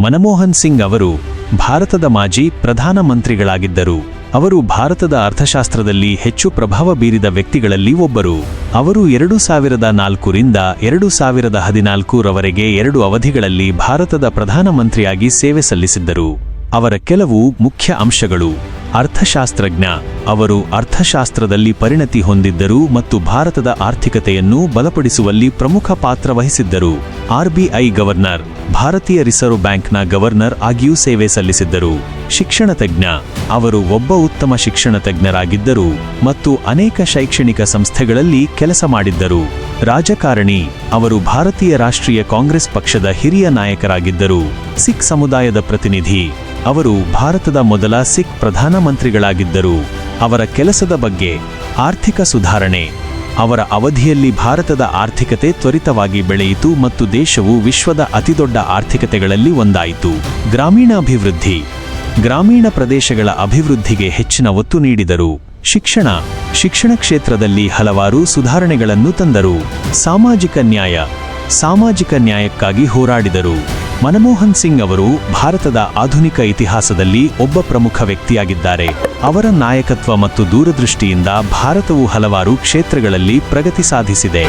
ಮನಮೋಹನ್ ಸಿಂಗ್ ಅವರು ಭಾರತದ ಮಾಜಿ ಪ್ರಧಾನಮಂತ್ರಿಗಳಾಗಿದ್ದರು ಅವರು ಭಾರತದ ಅರ್ಥಶಾಸ್ತ್ರದಲ್ಲಿ ಹೆಚ್ಚು ಪ್ರಭಾವ ಬೀರಿದ ವ್ಯಕ್ತಿಗಳಲ್ಲಿ ಒಬ್ಬರು. ಅವರು ಎರಡು ಸಾವಿರದ ನಾಲ್ಕರಿಂದ ಎರಡು ಸಾವಿರದ ಹದಿನಾಲ್ಕರವರೆಗೆ ಎರಡು ಅವಧಿಗಳಲ್ಲಿ ಭಾರತದ ಪ್ರಧಾನಮಂತ್ರಿಯಾಗಿ ಸೇವೆ ಸಲ್ಲಿಸಿದ್ದರು. ಅವರ ಕೆಲವು ಮುಖ್ಯ ಅಂಶಗಳು. ಅರ್ಥಶಾಸ್ತ್ರಜ್ಞ. ಅವರು ಅರ್ಥಶಾಸ್ತ್ರದಲ್ಲಿ ಪರಿಣತಿ ಹೊಂದಿದ್ದರು ಮತ್ತು ಭಾರತದ ಆರ್ಥಿಕತೆಯನ್ನು ಬಲಪಡಿಸುವಲ್ಲಿ ಪ್ರಮುಖ ಪಾತ್ರ ವಹಿಸಿದ್ದರು. ಆರ್ಬಿಐ ಗವರ್ನರ್, ಭಾರತೀಯ ರಿಸರ್ವ್ ಬ್ಯಾಂಕ್ನ ಗವರ್ನರ್ ಆಗಿಯೂ ಸೇವೆ ಸಲ್ಲಿಸಿದ್ದರು. ಶಿಕ್ಷಣ ತಜ್ಞ, ಅವರು ಒಬ್ಬ ಉತ್ತಮ ಶಿಕ್ಷಣ ತಜ್ಞರಾಗಿದ್ದರು ಮತ್ತು ಅನೇಕ ಶೈಕ್ಷಣಿಕ ಸಂಸ್ಥೆಗಳಲ್ಲಿ ಕೆಲಸ ಮಾಡಿದ್ದರು. ರಾಜಕಾರಣಿ, ಅವರು ಭಾರತೀಯ ರಾಷ್ಟ್ರೀಯ ಕಾಂಗ್ರೆಸ್ ಪಕ್ಷದ ಹಿರಿಯ ನಾಯಕರಾಗಿದ್ದರು. ಸಿಖ್ ಸಮುದಾಯದ ಪ್ರತಿನಿಧಿ, ಅವರು ಭಾರತದ ಮೊದಲ ಸಿಖ್ ಪ್ರಧಾನಮಂತ್ರಿಗಳಾಗಿದ್ದರು ಅವರ ಕೆಲಸದ ಬಗ್ಗೆ ಆರ್ಥಿಕ ಸುಧಾರಣೆ ಅವರ ಅವಧಿಯಲ್ಲಿ ಭಾರತದ ಆರ್ಥಿಕತೆ ತ್ವರಿತವಾಗಿ ಬೆಳೆಯಿತು ಮತ್ತು ದೇಶವು ವಿಶ್ವದ ಅತಿದೊಡ್ಡ ಆರ್ಥಿಕತೆಗಳಲ್ಲಿ ಒಂದಾಯಿತು. ಗ್ರಾಮೀಣಾಭಿವೃದ್ಧಿ. ಗ್ರಾಮೀಣ ಪ್ರದೇಶಗಳ ಅಭಿವೃದ್ಧಿಗೆ ಹೆಚ್ಚಿನ ಒತ್ತು ನೀಡಿದರು. ಶಿಕ್ಷಣ. ಶಿಕ್ಷಣ ಕ್ಷೇತ್ರದಲ್ಲಿ ಹಲವಾರು ಸುಧಾರಣೆಗಳನ್ನು ತಂದರು. ಸಾಮಾಜಿಕ ನ್ಯಾಯ. ಸಾಮಾಜಿಕ ನ್ಯಾಯಕ್ಕಾಗಿ ಹೋರಾಡಿದರು. ಮನಮೋಹನ್ ಸಿಂಗ್ ಅವರು ಭಾರತದ ಆಧುನಿಕ ಇತಿಹಾಸದಲ್ಲಿ ಒಬ್ಬ ಪ್ರಮುಖ ವ್ಯಕ್ತಿಯಾಗಿದ್ದಾರೆ. ಅವರ ನಾಯಕತ್ವ ಮತ್ತು ದೂರದೃಷ್ಟಿಯಿಂದ ಭಾರತವು ಹಲವಾರು ಕ್ಷೇತ್ರಗಳಲ್ಲಿ ಪ್ರಗತಿ ಸಾಧಿಸಿದೆ.